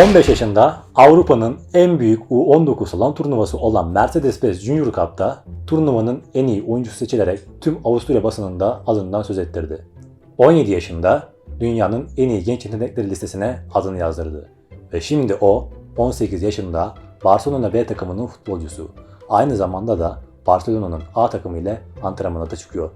15 yaşında Avrupa'nın en büyük U19 salon turnuvası olan Mercedes-Benz Junior Cup'ta turnuvanın en iyi oyuncusu seçilerek tüm Avusturya basınında adından söz ettirdi. 17 yaşında dünyanın en iyi genç yetenekleri listesine adını yazdırdı. Ve şimdi o 18 yaşında Barcelona B takımının futbolcusu. Aynı zamanda da Barcelona'nın A takımı ile antrenmana da çıkıyor.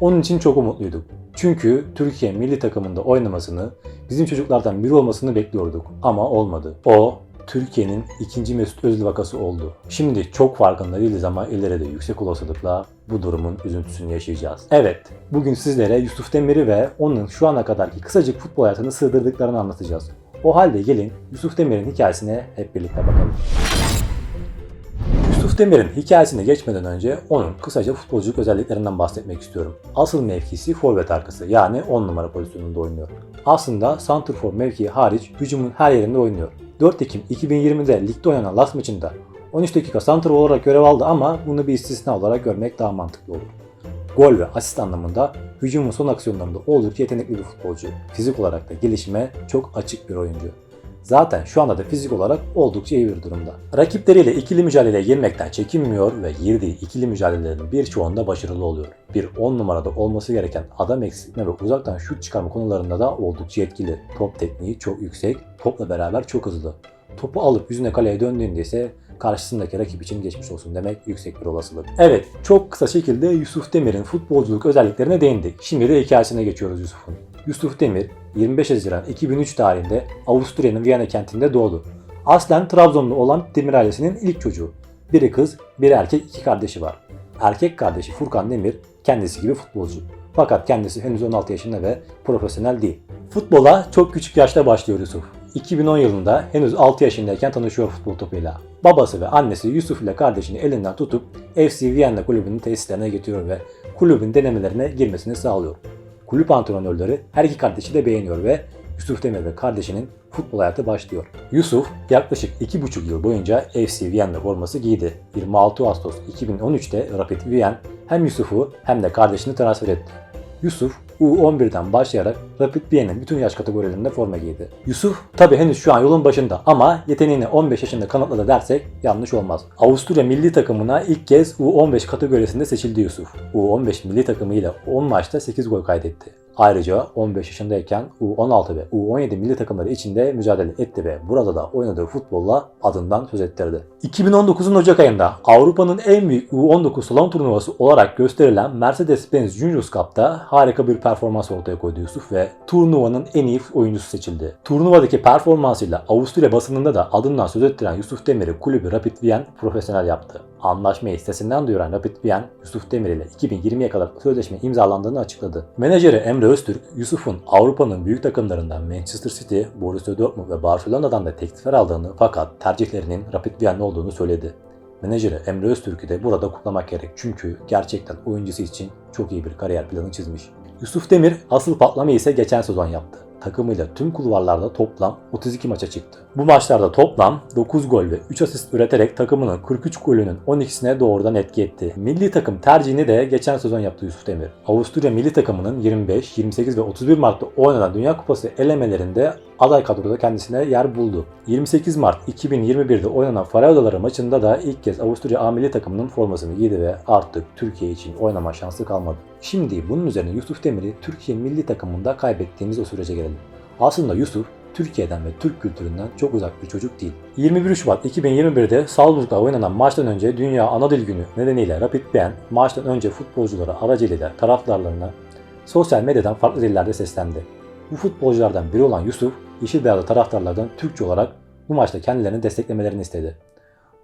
Onun için çok umutluyduk. Çünkü Türkiye milli takımında oynamasını, bizim çocuklardan biri olmasını bekliyorduk ama olmadı. O Türkiye'nin ikinci Mesut Özil vakası oldu. Şimdi çok farkında değiliz ama ileride yüksek olasılıkla bu durumun üzüntüsünü yaşayacağız. Evet, bugün sizlere Yusuf Demir'i ve onun şu ana kadarki kısacık futbol hayatını sığdırdıklarını anlatacağız. O halde gelin Yusuf Demir'in hikayesine hep birlikte bakalım. Demir'in hikayesine geçmeden önce onun kısaca futbolculuk özelliklerinden bahsetmek istiyorum. Asıl mevkisi forvet arkası yani 10 numara pozisyonunda oynuyor. Aslında santrfor mevkii hariç hücumun her yerinde oynuyor. 4 Ekim 2020'de ligde oynanan Las maçında 13 dakika santrfor olarak görev aldı ama bunu bir istisna olarak görmek daha mantıklı olur. Gol ve asist anlamında hücumun son aksiyonlarında oldukça yetenekli bir futbolcu. Fizik olarak da gelişime çok açık bir oyuncu. Zaten şu anda da fizik olarak oldukça iyi bir durumda. Rakipleriyle ikili mücadeleye girmekten çekinmiyor ve girdiği ikili mücadelelerin birçoğunda başarılı oluyor. Bir 10 numarada olması gereken adam eksiltme ve uzaktan şut çıkarma konularında da oldukça etkili. Top tekniği çok yüksek, topla beraber çok hızlı. Topu alıp yüzüne kaleye döndüğünde ise karşısındaki rakip için geçmiş olsun demek yüksek bir olasılık. Evet, çok kısa şekilde Yusuf Demir'in futbolculuk özelliklerine değindik. Şimdi de hikayesine geçiyoruz Yusuf'un. Yusuf Demir 25 Haziran 2003 tarihinde Avusturya'nın Viyana kentinde doğdu. Aslen Trabzonlu olan Demir ailesinin ilk çocuğu. Biri kız, biri erkek iki kardeşi var. Erkek kardeşi Furkan Demir kendisi gibi futbolcu. Fakat kendisi henüz 16 yaşında ve profesyonel değil. Futbola çok küçük yaşta başlıyor Yusuf. 2010 yılında henüz 6 yaşındayken tanışıyor futbol topuyla. Babası ve annesi Yusuf ile kardeşini elinden tutup FC Viyana kulübünün tesislerine getiriyor ve kulübün denemelerine girmesini sağlıyor. Kulüp antrenörleri her iki kardeşi de beğeniyor ve Yusuf Demir ve kardeşinin futbol hayatı başlıyor. Yusuf yaklaşık 2,5 yıl boyunca FC Viyana forması giydi. 26 Ağustos 2013'te Rapid Wien hem Yusuf'u hem de kardeşini transfer etti. Yusuf U11'den başlayarak Rapid Wien'in bütün yaş kategorilerinde forma giydi. Yusuf tabi henüz şu an yolun başında ama yeteneğini 15 yaşında kanıtladı dersek yanlış olmaz. Avusturya milli takımına ilk kez U15 kategorisinde seçildi Yusuf. U15 milli takımı ile 10 maçta 8 gol kaydetti. Ayrıca 15 yaşındayken U16 ve U17 milli takımları içinde mücadele etti ve burada da oynadığı futbolla adından söz ettirdi. 2019'un Ocak ayında Avrupa'nın en büyük U19 salon turnuvası olarak gösterilen Mercedes-Benz Juniors Cup'ta harika bir performans ortaya koydu Yusuf ve turnuvanın en iyi oyuncusu seçildi. Turnuvadaki performansıyla Avusturya basınında da adından söz ettiren Yusuf Demir'i kulübü Rapid Wien profesyonel yaptı. Anlaşmayı sitesinden duyuran Rapid Wien, Yusuf Demir ile 2020'ye kadar sözleşme imzalandığını açıkladı. Menajeri Emre Öztürk, Yusuf'un Avrupa'nın büyük takımlarından Manchester City, Borussia Dortmund ve Barcelona'dan da teklifler aldığını fakat tercihlerinin Rapid Wien'de olduğunu söyledi. Menajeri Emre Öztürk'ü de burada kutlamak gerek çünkü gerçekten oyuncusu için çok iyi bir kariyer planı çizmiş. Yusuf Demir asıl patlamayı ise geçen sezon yaptı takımıyla tüm kulvarlarda toplam 32 maça çıktı. Bu maçlarda toplam 9 gol ve 3 asist üreterek takımının 43 golünün 12'sine doğrudan etki etti. Milli takım tercihini de geçen sezon yaptı Yusuf Demir. Avusturya milli takımının 25, 28 ve 31 Mart'ta oynanan Dünya Kupası elemelerinde aday kadroda kendisine yer buldu. 28 Mart 2021'de oynanan Faroe Adaları maçında da ilk kez Avusturya A milli takımının formasını giydi ve artık Türkiye için oynama şansı kalmadı. Şimdi bunun üzerine Yusuf Demir'i Türkiye milli takımında kaybettiğimiz o sürece gelelim. Aslında Yusuf Türkiye'den ve Türk kültüründen çok uzak bir çocuk değil. 21 Şubat 2021'de Salzburg'da oynanan maçtan önce Dünya Ana Dil Günü nedeniyle Rapid Wien maçtan önce futbolculara aracılığıyla taraftarlarına sosyal medyadan farklı dillerde seslendi. Bu futbolculardan biri olan Yusuf, Yeşil Beyazlı taraftarlardan Türkçe olarak bu maçta kendilerini desteklemelerini istedi.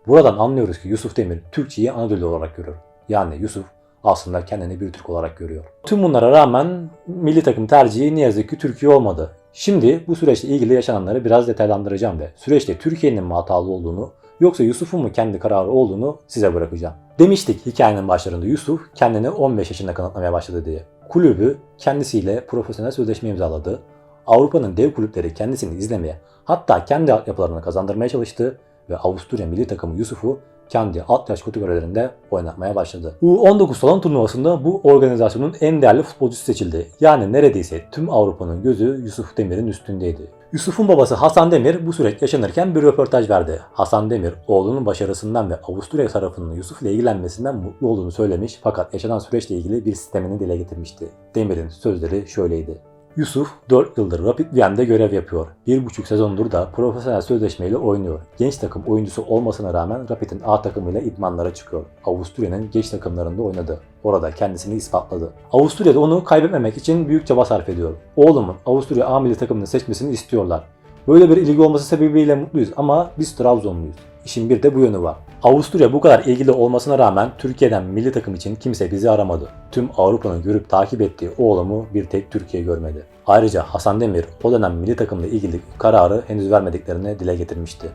Buradan anlıyoruz ki Yusuf Demir Türkçeyi ana olarak görüyor. Yani Yusuf aslında kendini bir Türk olarak görüyor. Tüm bunlara rağmen milli takım tercihi ne yazık ki Türkiye olmadı. Şimdi bu süreçle ilgili yaşananları biraz detaylandıracağım ve süreçte Türkiye'nin mi hatalı olduğunu yoksa Yusuf'un mu kendi kararı olduğunu size bırakacağım. Demiştik hikayenin başlarında Yusuf kendini 15 yaşında kanıtlamaya başladı diye. Kulübü kendisiyle profesyonel sözleşme imzaladı. Avrupa'nın dev kulüpleri kendisini izlemeye hatta kendi altyapılarını kazandırmaya çalıştı ve Avusturya milli takımı Yusuf'u kendi alt yaş kategorilerinde oynatmaya başladı. U19 salon turnuvasında bu organizasyonun en değerli futbolcusu seçildi. Yani neredeyse tüm Avrupa'nın gözü Yusuf Demir'in üstündeydi. Yusuf'un babası Hasan Demir bu süreç yaşanırken bir röportaj verdi. Hasan Demir oğlunun başarısından ve Avusturya tarafının Yusuf ile ilgilenmesinden mutlu olduğunu söylemiş fakat yaşanan süreçle ilgili bir sistemini dile getirmişti. Demir'in sözleri şöyleydi. Yusuf 4 yıldır Rapid Vienne'de görev yapıyor. 1,5 sezondur da profesyonel sözleşmeyle oynuyor. Genç takım oyuncusu olmasına rağmen Rapid'in A takımıyla idmanlara çıkıyor. Avusturya'nın genç takımlarında oynadı. Orada kendisini ispatladı. Avusturya'da onu kaybetmemek için büyük çaba sarf ediyor. Oğlumun Avusturya A milli takımını seçmesini istiyorlar. Böyle bir ilgi olması sebebiyle mutluyuz ama biz Trabzonluyuz. İşin bir de bu yönü var. Avusturya bu kadar ilgili olmasına rağmen Türkiye'den milli takım için kimse bizi aramadı. Tüm Avrupa'nın görüp takip ettiği oğlumu bir tek Türkiye görmedi. Ayrıca Hasan Demir o dönem milli takımla ilgili kararı henüz vermediklerini dile getirmişti.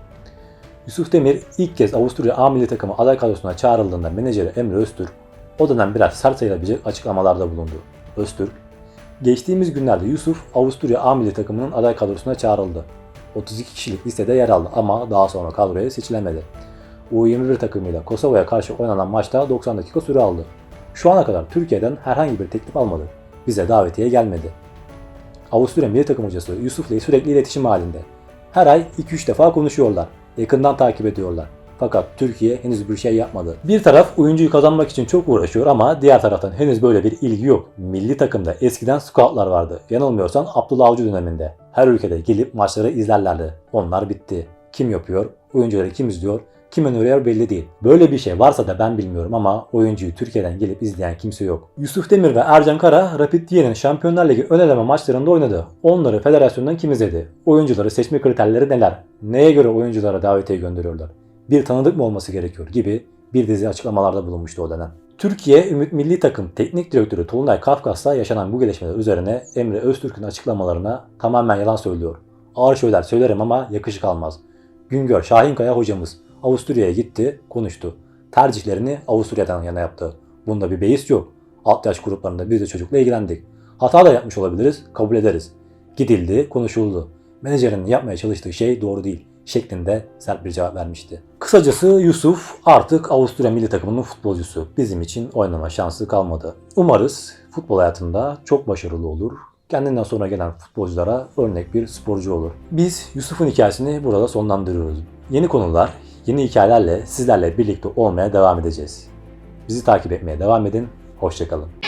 Yusuf Demir ilk kez Avusturya A milli takımı aday kadrosuna çağrıldığında menajeri Emre Öztürk o dönem biraz sert sayılabilecek açıklamalarda bulundu. Öztürk, geçtiğimiz günlerde Yusuf Avusturya A milli takımının aday kadrosuna çağrıldı. 32 kişilik listede yer aldı ama daha sonra kadroya seçilemedi. U21 takımıyla Kosova'ya karşı oynanan maçta 90 dakika süre aldı. Şu ana kadar Türkiye'den herhangi bir teklif almadı. Bize davetiye gelmedi. Avusturya milli takım hocası Yusuf ile sürekli iletişim halinde. Her ay 2-3 defa konuşuyorlar. Yakından takip ediyorlar. Fakat Türkiye henüz bir şey yapmadı. Bir taraf oyuncuyu kazanmak için çok uğraşıyor ama diğer taraftan henüz böyle bir ilgi yok. Milli takımda eskiden scoutlar vardı. Yanılmıyorsam Abdullah Avcı döneminde. Her ülkede gelip maçları izlerlerdi. Onlar bitti. Kim yapıyor? Oyuncuları kim izliyor? Kim öneriyor belli değil. Böyle bir şey varsa da ben bilmiyorum ama oyuncuyu Türkiye'den gelip izleyen kimse yok. Yusuf Demir ve Ercan Kara Rapid Wien'in Şampiyonlar Ligi ön eleme maçlarında oynadı. Onları federasyondan kim izledi? Oyuncuları seçme kriterleri neler? Neye göre oyunculara davetiye gönderiyorlar? Bir tanıdık mı olması gerekiyor gibi bir dizi açıklamalarda bulunmuştu o dönem. Türkiye Ümit Milli Takım Teknik Direktörü Tolunay Kafkas'la yaşanan bu gelişmeler üzerine Emre Öztürk'ün açıklamalarına tamamen yalan söylüyor. Ağır şeyler söylerim ama yakışık almaz. Güngör Şahinkaya hocamız Avusturya'ya gitti, konuştu. Tercihlerini Avusturya'dan yana yaptı. Bunda bir beis yok. Alt yaş gruplarında biz de çocukla ilgilendik. Hata da yapmış olabiliriz, kabul ederiz. Gidildi, konuşuldu. Menajerin yapmaya çalıştığı şey doğru değil şeklinde sert bir cevap vermişti. Kısacası Yusuf artık Avusturya milli takımının futbolcusu. Bizim için oynama şansı kalmadı. Umarız futbol hayatında çok başarılı olur. Kendinden sonra gelen futbolculara örnek bir sporcu olur. Biz Yusuf'un hikayesini burada sonlandırıyoruz. Yeni konular, yeni hikayelerle sizlerle birlikte olmaya devam edeceğiz. Bizi takip etmeye devam edin. Hoşçakalın.